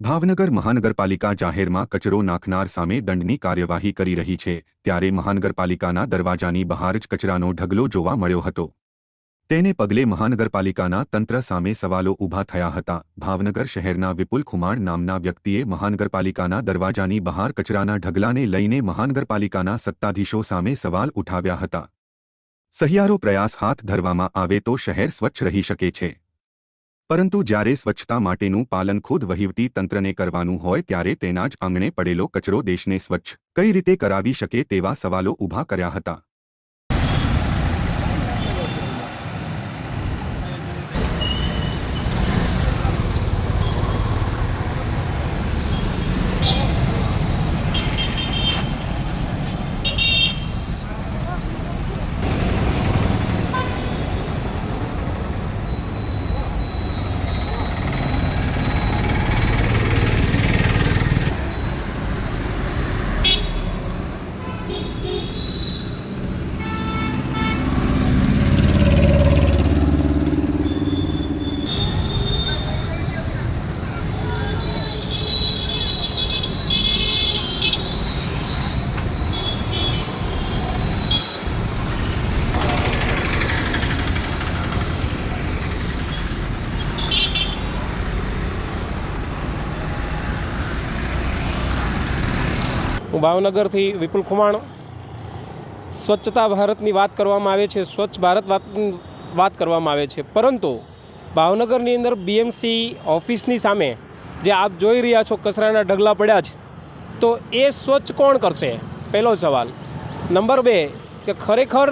ભાવનગર મહાનગરપાલિકા જાહેરમાં કચરો નાખનાર સામે દંડની કાર્યવાહી કરી રહી છે, ત્યારે મહાનગરપાલિકાના દરવાજાની બહાર જ કચરાનો ઢગલો જોવા મળ્યો હતો. તેને પગલે મહાનગરપાલિકાના તંત્ર સામે સવાલો ઊભા થયા હતા. ભાવનગર શહેરના વિપુલ ખુમાણ નામના વ્યક્તિએ મહાનગરપાલિકાના દરવાજાની બહાર કચરાના ઢગલાને લઈને મહાનગરપાલિકાના સત્તાધીશો સામે સવાલ ઉઠાવ્યા હતા. સહિયારો પ્રયાસ હાથ ધરવામાં આવે તો શહેર સ્વચ્છ રહી શકે છે. પરંતુ જ્યારે સ્વચ્છતા માટેનું પાલન ખુદ વહીવટી તંત્રને કરવાનું હોય ત્યારે તેના જ આંગણે પડેલો કચરો દેશને સ્વચ્છ કઈ રીતે કરાવી શકે તેવા સવાલો ઊભા કર્યા હતા. હું ભાવનગરથી વિપુલ ખુમાણ. સ્વચ્છતા ભારતની વાત કરવામાં આવે છે, સ્વચ્છ ભારત વાત કરવામાં આવે છે. પરંતુ ભાવનગરની અંદર બીએમસી ઓફિસની સામે જે આપ જોઈ રહ્યા છો કચરાના ઢગલા પડ્યા છે, તો એ સ્વચ્છ કોણ કરશે? પહેલો સવાલ. નંબર બે, કે ખરેખર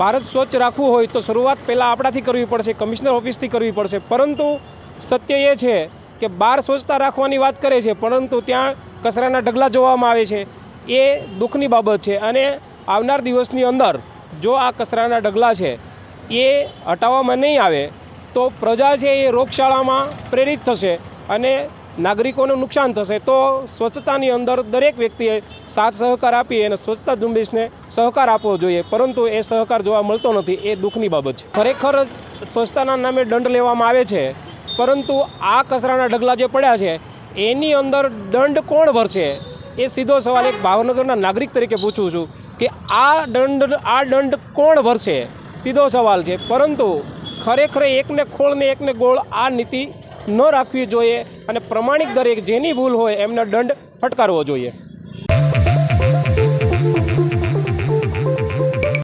ભારત સ્વચ્છ રાખવું હોય તો શરૂઆત પહેલાં આપણાથી કરવી પડશે, કમિશનર ઓફિસથી કરવી પડશે. પરંતુ સત્ય એ છે કે બહાર સ્વચ્છતા રાખવાની વાત કરે છે, પરંતુ ત્યાં કચરાના ઢગલા જોવામાં આવે છે. એ દુઃખની બાબત છે અને આવનાર દિવસની અંદર જો આ કચરાના ઢગલા છે, એ હટાવવામાં નહીં આવે, તો પ્રજા છે એ રોગશાળામાં પ્રેરિત થશે અને નાગરિકોને નુકસાન થશે. તો સ્વચ્છતાની અંદર દરેક વ્યક્તિએ સાથ સહકાર આપી અને સ્વચ્છતા ઝુંબેશને સહકાર આપવો જોઈએ. પરંતુ એ સહકાર જોવા મળતો નથી, એ દુઃખની બાબત છે. ખરેખર સ્વચ્છતાના નામે દંડ લેવામાં આવે છે, પરંતુ આ કચરાના ઢગલા જે પડ્યા છે એની અંદર દંડ કોણ ભરશે? એ સીધો સવાલ એક ભાવનગરના નાગરિક તરીકે પૂછું છું કે આ દંડ આ દંડ કોણ ભરશે? સીધો સવાલ છે. પરંતુ ખરેખર એકને ખોળ ને એકને ગોળ આ નીતિ ન રાખવી જોઈએ અને પ્રમાણિક દરેક જેની ભૂલ હોય એમને દંડ ફટકારવો જોઈએ.